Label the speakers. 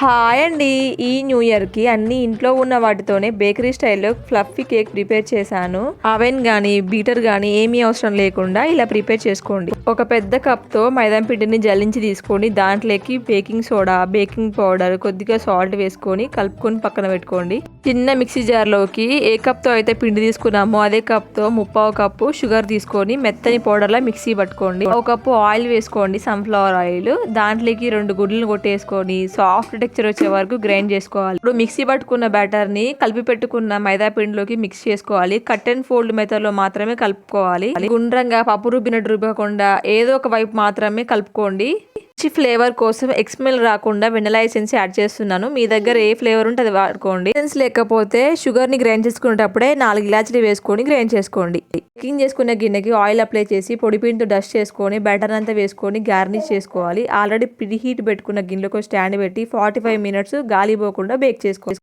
Speaker 1: Hi అండి. ఈ new ఇయర్కి అన్ని ఇంట్లో ఉన్న వాటితోనే బేకరీ స్టైల్లో ఫ్లఫీ కేక్ ప్రిపేర్ చేశాను. అవెన్ కానీ బీటర్ కానీ ఏమీ అవసరం లేకుండా ఇలా ప్రిపేర్ చేసుకోండి. ఒక పెద్ద కప్తో మైదాం పిండిని జల్లించి తీసుకోండి. దాంట్లోకి బేకింగ్ సోడా బేకింగ్ పౌడర్ కొద్దిగా సాల్ట్ వేసుకొని కలుపుకొని పక్కన పెట్టుకోండి. చిన్న మిక్సీ జార్లోకి ఏ కప్తో అయితే పిండి తీసుకున్నామో అదే కప్తో ముప్పావు కప్పు షుగర్ తీసుకొని మెత్తని పౌడర్లా మిక్సీ పట్టుకోండి. ఒక కప్పు ఆయిల్ వేసుకోండి సన్ఫ్లవర్ ఆయిల్. దాంట్లోకి రెండు గుడ్లను కొట్టేసుకొని సాఫ్ట్ టెక్చర్ వచ్చే వరకు గ్రైండ్ చేసుకోవాలి. ఇప్పుడు మిక్సీ పట్టుకున్న బ్యాటర్ని కలిపి పెట్టుకున్న మైదా పిండిలోకి మిక్స్ చేసుకోవాలి. కట్ అండ్ ఫోల్డ్ మెథడ్లో మాత్రమే కలుపుకోవాలి. గుండ్రంగా పప్పు రుబ్బినట్టు రుబ్బకుండా ఏదో ఒక వైపు మాత్రమే కలుపుకోండి. మంచి ఫ్లేవర్ కోసం ఎక్స్మెల్ రాకుండా వెనలా ఎసెన్స్ యాడ్ చేస్తున్నాను. మీ దగ్గర ఏ ఫ్లేవర్ ఉంటే అది వాడుకోండి. ఎసెన్స్ లేకపోతే షుగర్ని గ్రైండ్ చేసుకునేటప్పుడే నాలుగు ఇలాచీలు వేసుకొని గ్రైండ్ చేసుకోండి. కుకింగ్ చేసుకునే గిన్నెకి ఆయిల్ అప్లై చేసి పొడి పిండితో డస్ట్ చేసుకొని బ్యాటర్ అంతా వేసుకొని గార్నిష్ చేసుకోవాలి. ఆల్రెడీ ప్రీ హీట్ పెట్టుకున్న గిన్నెలకు స్టాండ్ పెట్టి ఫార్టీ ఫైవ్ మినిట్స్ గాలి పోకుండా బేక్ చేసుకోవాలి